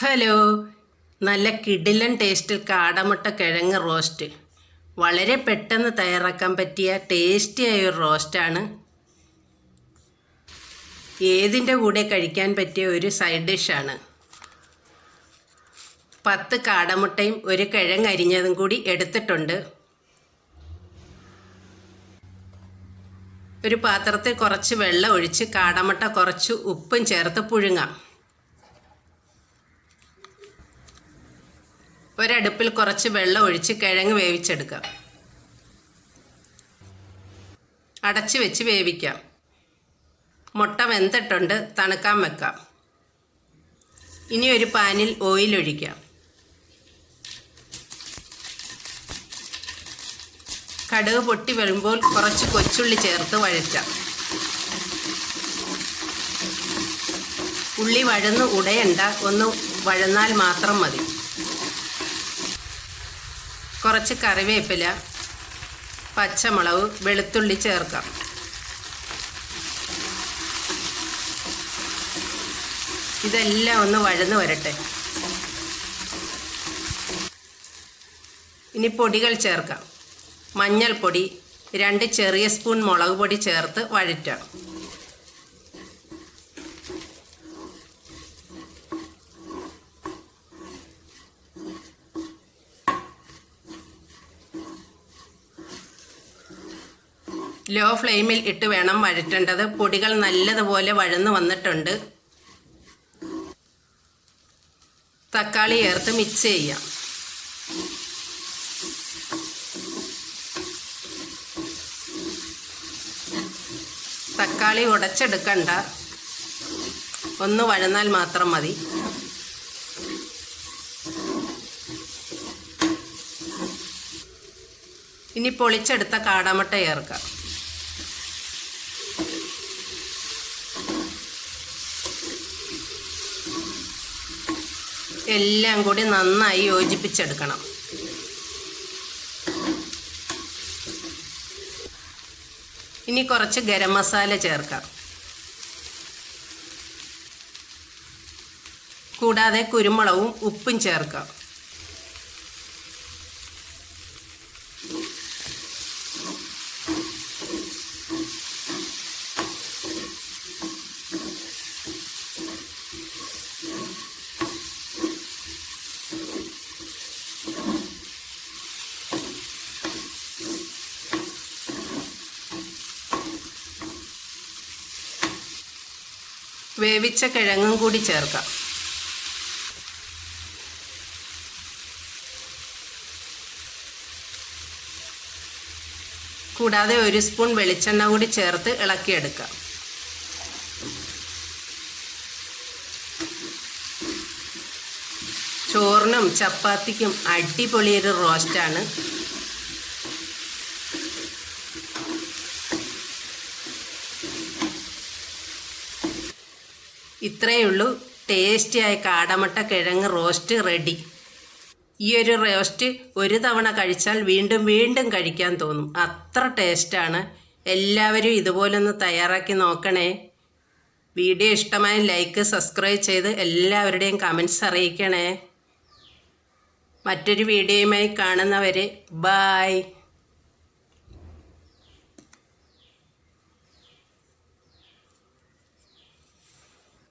Hello. നല്ല കിടിലൻ ടേസ്റ്റിൽ കാടമുട്ട കിഴങ്ങ് റോസ്റ്റ് വളരെ പെട്ടെന്ന് തയ്യാറാക്കാൻ പറ്റിയ ടേസ്റ്റിയായ ഒരു റോസ്റ്റാണ് ഏതിന്റെ കൂടെ കഴിക്കാൻ പറ്റിയ ഒരു സൈഡ് ഡിഷാണ് പത്ത് കാടമുട്ടയും ഒരു കിഴങ്ങ് അരിഞ്ഞതും കൂടി എടുത്തിട്ടുണ്ട്. ഒരു പാത്രത്തിൽ കുറച്ച് വെള്ളം ഒഴിച്ച് കാടമുട്ട കുറച്ച് ഉപ്പും ചേർത്ത് പുഴുങ്ങാം. ഒരടുപ്പിൽ കുറച്ച് വെള്ളം ഒഴിച്ച് കിഴങ്ങ് വേവിച്ചെടുക്കാം. അടച്ച് വെച്ച് വേവിക്കാം. മുട്ട വെന്തിട്ടുണ്ട് തണുക്കാൻ വെക്കാം. ഇനി ഒരു പാനിൽ ഓയിൽ ഒഴിക്കാം. കടുക് പൊട്ടി വരുമ്പോൾ കുറച്ച് കൊച്ചുള്ളി ചേർത്ത് വഴറ്റാം. ഉള്ളി വഴന്ന് ഉടയണ്ട ഒന്ന് വഴന്നാൽ മാത്രം മതി. കുറച്ച് കറിവേപ്പില പച്ചമുളക് വെളുത്തുള്ളി ചേർക്കാം. ഇതെല്ലാം ഒന്ന് വഴന്ന് വരട്ടെ. ഇനി പൊടികൾ ചേർക്കാം. മഞ്ഞൾപ്പൊടി രണ്ട് ചെറിയ സ്പൂൺ മുളക് പൊടി ചേർത്ത് വഴറ്റാം. ലോ ഫ്ലെയിമിൽ ഇട്ട് വേണം വഴറ്റേണ്ടത്. പൊടികൾ നല്ലതുപോലെ വഴന്ന് വന്നിട്ടുണ്ട്. തക്കാളി ചേർത്ത് മിക്സ് ചെയ്യാം. തക്കാളി ഉടച്ചെടുക്കണ്ട. ഒന്ന് വഴന്നാൽ മാത്രം മതി. ഇനി പൊളിച്ചെടുത്ത കാടാമട്ട ചേർക്കാം. എല്ലാം കൂടി നന്നായി യോജിപ്പിച്ചെടുക്കണം. ഇനി കുറച്ച് ഗരം മസാല ചേർക്കാം. കൂടാതെ കുരുമുളകും ഉപ്പും ചേർക്കാം. വേവിച്ച കിഴങ്ങും കൂടി ചേർക്കാം. കൂടാതെ ഒരു സ്പൂൺ വെളിച്ചെണ്ണ കൂടി ചേർത്ത് ഇളക്കിയെടുക്കാം. ചോറിനും ചപ്പാത്തിക്കും അടിപൊളിയൊരു റോസ്റ്റാണ് ഇത്രയേ ഉള്ളൂ. ടേസ്റ്റിയായ കാടമട്ട കിഴങ്ങ് റോസ്റ്റ് റെഡി. ഈ ഒരു റോസ്റ്റ് ഒരു തവണ കഴിച്ചാൽ വീണ്ടും വീണ്ടും കഴിക്കാൻ തോന്നും. അത്ര ടേസ്റ്റാണ്. എല്ലാവരും ഇതുപോലൊന്ന് തയ്യാറാക്കി നോക്കണേ. വീഡിയോ ഇഷ്ടമായ ലൈക്ക് സബ്സ്ക്രൈബ് ചെയ്ത് എല്ലാവരുടെയും കമൻസ് അറിയിക്കണേ. മറ്റൊരു വീഡിയോയുമായി കാണുന്നവരെ ബായ്